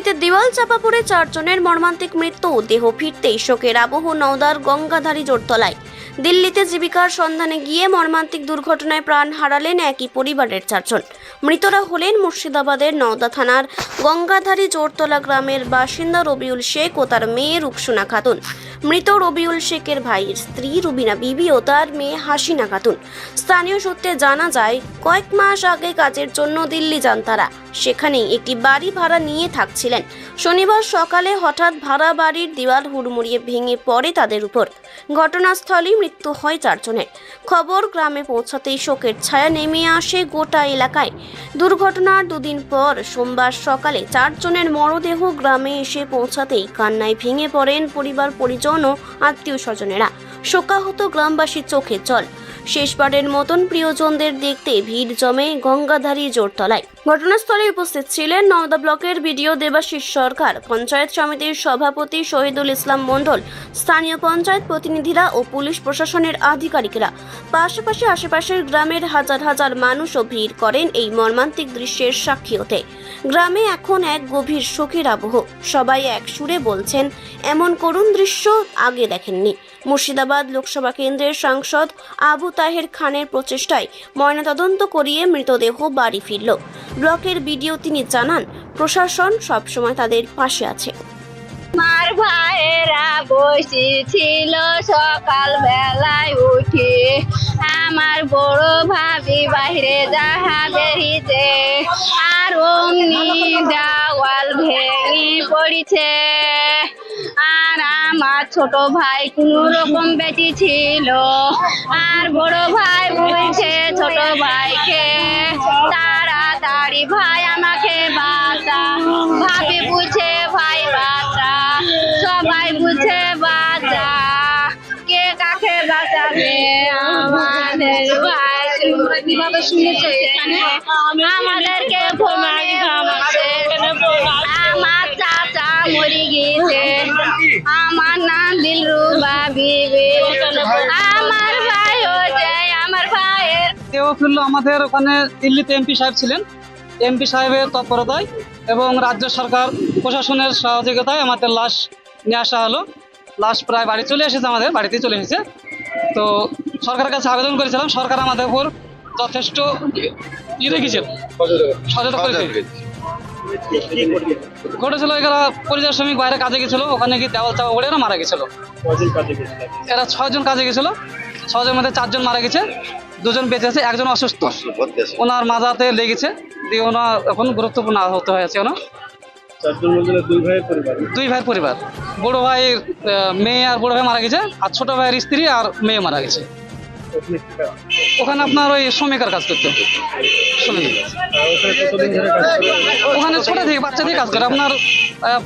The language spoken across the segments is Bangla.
দিল্লিতে দেওয়াল চাপা পড়ে চারজনের মর্মান্তিক মৃত্যু। দেহ ফিরতেই শোকের আবহ নওদার গঙ্গাধারী জোরতলায়। দিল্লিতে জীবিকার সন্ধানে গিয়ে মর্মান্তিক দুর্ঘটনায় প্রাণ হারালেন একই পরিবারের চারজন। মৃতরা হলেন মুর্শিদাবাদের নওদা থানার গঙ্গাধারী জোরতলা গ্রামের বাসিন্দা রবিউল শেখ ও তার মেয়ে রুকসুনা খাতুন। মৃত রবিউল শেখের ভাইয়ের স্ত্রী রুবিনা বিবি ও তার মেয়ে হাসিনা খাতুন। স্থানীয় সূত্রে জানা যায়, কয়েক মাস আগে কাজের জন্য দিল্লি যান তারা। সেখানেই একটি বাড়ি ভাড়া নিয়ে থাকছিলেন। শনিবার সকালে হঠাৎ ভাড়া বাড়ির দেওয়াল হুড়মুড়িয়ে ভেঙে পড়ে তাদের উপর। ঘটনাস্থলেই মৃত্যু হয় চারজনের। খবর, গ্রামে পৌঁছাতেই শোকের ছায়া নেমে আসে গোটা এলাকায়। দুর্ঘটনার দুদিন পর সোমবার সকালে চারজনের মরদেহ গ্রামে এসে পৌঁছাতেই কান্নায় ভেঙে পড়েন পরিবার, পরিজন ও আত্মীয় স্বজনেরা শোকাহত গ্রামবাসীর চোখে জল। শেষবারের মতন প্রিয়জনদের দেখতে ভিড় জমে গঙ্গাধারী জোরতলায়। ঘটনাস্থলে উপস্থিত ছিলেন নওদা ব্লকের বিডিও দেবাশিস সরকার, পঞ্চায়েত সমিতির সভাপতি শহীদুল ইসলাম মণ্ডল, স্থানীয় পঞ্চায়েত প্রতিনিধিরা ও পুলিশ প্রশাসনের আধিকারিকরা। পাশাপাশি আশেপাশের গ্রামের হাজার হাজার মানুষও ভিড় করেন এই মর্মান্তিক দৃশ্যের সাক্ষী হতে। গ্রামে এখন এক গভীর শোকের আবহ। সবাই এক সুরে বলছেন, এমন করুণ দৃশ্য আগে দেখেননি। মুর্শিদাবাদ লোকসভা কেন্দ্রের সাংসদ আবু তাহের খানের প্রচেষ্টায় ময়নাতদন্ত করিয়ে মৃতদেহ বাড়ি ফিরল। ব্লকের বিডিও তিনি জানান, প্রশাসন সবসময় তাদের পাশে আছে। আমার ভাইয়েরা বসেছিল সকাল বেলায় উঠে। আমার বড় ভাবি বাইরে যাহা বেরিয়েছে আর অমনি দেওয়াল ভেঙে পড়েছে। আমার ছোট ভাই কোন রকম বেটি ছিল। আর বড় ভাই বলছে, ছোট ভাইকে তাড়াতাড়ি ভাই আমাকে বাঁচা। ভাবি বুঝে, ভাই, বাঁচা। সবাই বুঝে, বাঁচা। কে কাকে বাঁচাবে আমাদের ভাই? কীভাবে শুনেছে আমাদেরকে আমার চাচা মরে গিয়েছে। আমার ভাই হচ্ছে আমার ভাইয়ের। আমাদের ওখানে দিল্লিতে এমপি সাহেব ছিলেন। এমপি সাহেবের তৎপরতায় এবং রাজ্য সরকার প্রশাসনের সহযোগিতায় আমাদের লাশ নিয়ে আসা হলো। লাশ প্রায় বাড়ি চলে এসেছে আমাদের বাড়িতে চলে এসেছে। তো সরকারের কাছে আবেদন করেছিলাম সরকার আমাদের উপর যথেষ্ট ইয়ে রেখেছিল সচেতন করেছে। ঘটেছিল এরা পরিযায়ী শ্রমিক বাইরে কাজে গেছিল ওখানে গিয়ে দেওয়াল চাপা পড়ে এরা মারা গেছিল। এরা ছয়জন কাজে গেছিল ছয়জন মধ্যে চারজন মারা গেছে দুজন বেঁচে আছে একজন অসুস্থ। ওনার মাজাতে লেগেছে দিয়ে ওনার এখন গুরুত্বপূর্ণ আহত হয়েছে ওনার। দুই ভাইয়ের পরিবার? বড় ভাইয়ের মেয়ে আর বড় ভাই মারা গেছে আর ছোট ভাইয়ের স্ত্রী আর মেয়ে মারা গেছে। ওখানে আপনার ওই শ্রমিকের কাজ করতো। শ্রমিক ওখানে ছোট থেকে বাচ্চা দিয়ে কাজ করে আপনার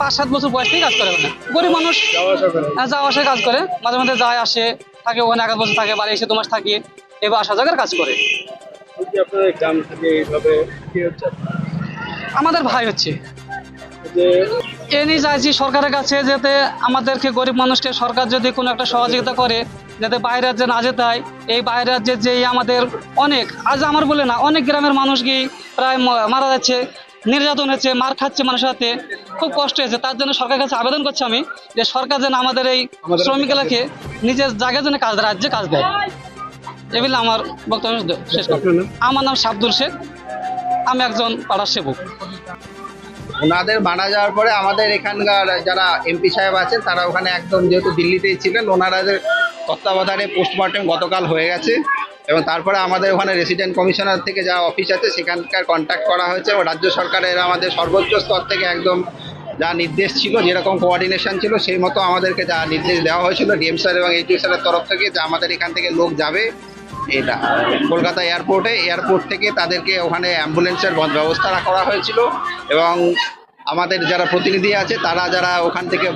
পাঁচ সাত বছর বয়স থেকে কাজ করে ওখানে। গরিব মানুষ যাওয়া আসা হ্যাঁ, যাওয়া আসে কাজ করে। মাঝে মাঝে যায় আসে থাকে ওখানে এক বছর থাকে বাড়ি এসে দু মাস থাকে এবার আসা জায়গার কাজ করে? আমাদের ভাই হচ্ছে। এ নিয়ে চাইছি সরকারের কাছে যেতে আমাদেরকে গরিব মানুষকে সরকার যদি কোনো একটা সহযোগিতা করে যাতে বাইরে রাজ্যে না যেতে হয়। এই বাইরে রাজ্যে যে আমাদের অনেক আজ আমার বলে না অনেক গ্রামের মানুষ গিয়ে প্রায় মারা যাচ্ছে নির্যাতন হচ্ছে মার খাচ্ছে মানুষের হাতে। খুব কষ্ট হয়েছে। তার জন্য সরকারের কাছে আবেদন করছি আমি যে সরকার যেন আমাদের এই শ্রমিকগুলোকে নিজের জায়গায় যেন কাজ দেয় রাজ্যে কাজ দেয়। এগুলো আমার বক্তব্য শেষ আমার নাম শাব্দুল শেখ। আমি একজন পাড়ার সেবক। ওনাদের মারা যাওয়ার পরে আমাদের এখানকার যারা এমপি সাহেব আছেন, তারা ওখানে একদম যেহেতু দিল্লিতেই ছিলেন, ওনারাদের তত্ত্বাবধানে পোস্টমর্টেম গতকাল হয়ে গেছে এবং তারপরে আমাদের ওখানে রেসিডেন্ট কমিশনার থেকে যা অফিস আছে, সেখানকার কন্ট্যাক্ট করা হয়েছে এবং রাজ্য সরকারের আমাদের সর্বোচ্চ স্তর থেকে একদম যা নির্দেশ ছিল, যেরকম কোঅর্ডিনেশন ছিল, সেই মতো আমাদেরকে যা নির্দেশ দেওয়া হয়েছিল ডিএম স্যার এবং এইচডি স্যারের তরফ থেকে যে আমাদের এখান থেকে লোক যাবে। এটা কলকাতা এয়ারপোর্টে, এয়ারপোর্ট থেকে তাদেরকে ওখানে অ্যাম্বুলেন্সের ব্যবস্থা করা হয়েছিল এবং আমাদের যারা প্রতিনিধি আছে, তারা যারা ওখান থেকে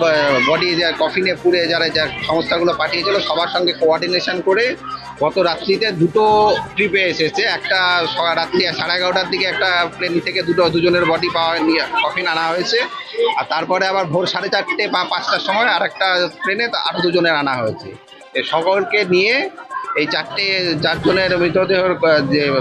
বডি কফিনে পুড়ে যারা যা সংস্থাগুলো পাঠিয়েছিল, সবার সঙ্গে কোঅর্ডিনেশন করে গত রাত্রিতে দুটো ট্রিপে এসেছে। একটা রাত্রি সাড়ে এগারোটার দিকে একটা প্লেন থেকে দুটো দুজনের বডি পাওয়া নিয়ে কফিন আনা হয়েছে। আর তারপরে আবার ভোর সাড়ে চারটে বা পাঁচটার সময় আর একটা ট্রেনে আরও দুজনের আনা হয়েছে। এ সকলকে নিয়ে এই চারটে চারজনের মৃতদেহর যে